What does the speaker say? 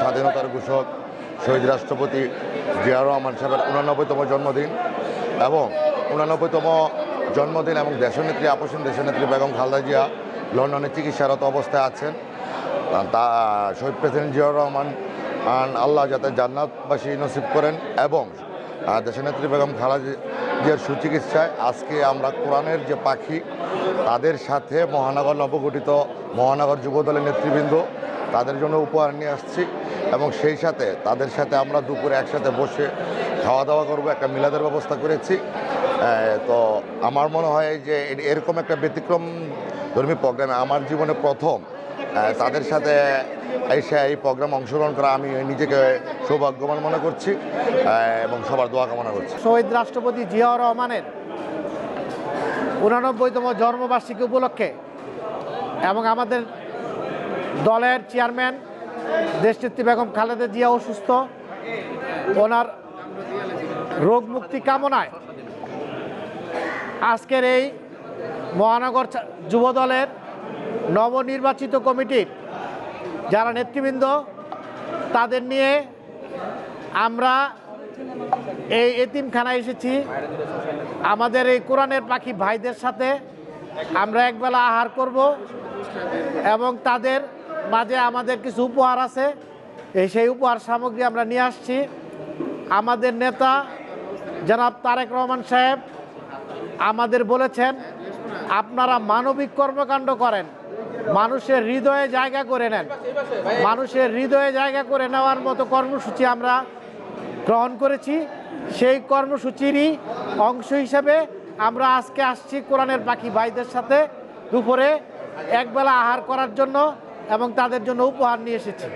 স্বাধীনতার ঘোষক শহীদ রাষ্ট্রপতি জিয়া রহমান সাহেবের উনানব্বইতম জন্মদিন এবং উনানব্বইতম জন্মদিন এবং দেশনেত্রী, আপসীন দেশনেত্রী বেগম খালদা জিয়া লন্ডনে চিকিৎসারত অবস্থায় আছেন। তা, শহীদ প্রেসিডেন্ট জিয়াউর রহমান আল্লাহ যাতে জান্নাতবাসী নসিব করেন এবং দেশনেত্রী বেগম খালেদা জিয়ার সুচিকিৎসায় আজকে আমরা কোরআনের যে পাখি, তাদের সাথে মহানগর নবগঠিত মহানগর যুবদলের নেতৃবৃন্দ তাদের জন্য উপহার নিয়ে আসছি এবং সেই সাথে তাদের সাথে আমরা দুপুরে একসাথে বসে খাওয়া দাওয়া করব, একটা মিলাদের ব্যবস্থা করেছি। তো আমার মনে হয় যে এরকম একটা ব্যতিক্রম ধর্মী প্রোগ্রামে আমার জীবনে প্রথম। তাদের সাথে এসে এই প্রোগ্রাম অংশগ্রহণ করা আমি নিজেকে সৌভাগ্যবান মনে করছি এবং সবার দোয়া কামনা করছি। শহীদ রাষ্ট্রপতি জিয়াউর রহমানের উনানব্বইতম জন্মবার্ষিকী উপলক্ষে এবং আমাদের দলের চেয়ারম্যান দেশনেত্রী বেগম খালেদা জিয়া অসুস্থ ওনার রোগ মুক্তি কামনায় আজকের এই মহানগর ছা- যুবদলের নবনির্বাচিত কমিটির যারা নেতৃবৃন্দ, তাদের নিয়ে আমরা এই এতিমখানায় এসেছি। আমাদের এই কোরআনের পাখি ভাইদের সাথে আমরা একবেলা আহার করব এবং তাদের মাঝে আমাদের কিছু উপহার আছে। এই সেই উপহার সামগ্রী আমরা নিয়ে আসছি। আমাদের নেতা জনাব তারেক রহমান সাহেব আমাদের বলেছেন, আপনারা মানবিক কর্মকাণ্ড করেন, মানুষের হৃদয়ে জায়গা করে নেন। মানুষের হৃদয়ে জায়গা করে নেওয়ার মতো কর্মসূচি আমরা গ্রহণ করেছি। সেই কর্মসূচিরই অংশ হিসেবে আমরা আজকে আসছি কোরআনের পাখি ভাইদের সাথে দুপুরে একবেলা আহার করার জন্য। এবং তাদের জন্য উপহার নিয়ে এসেছি।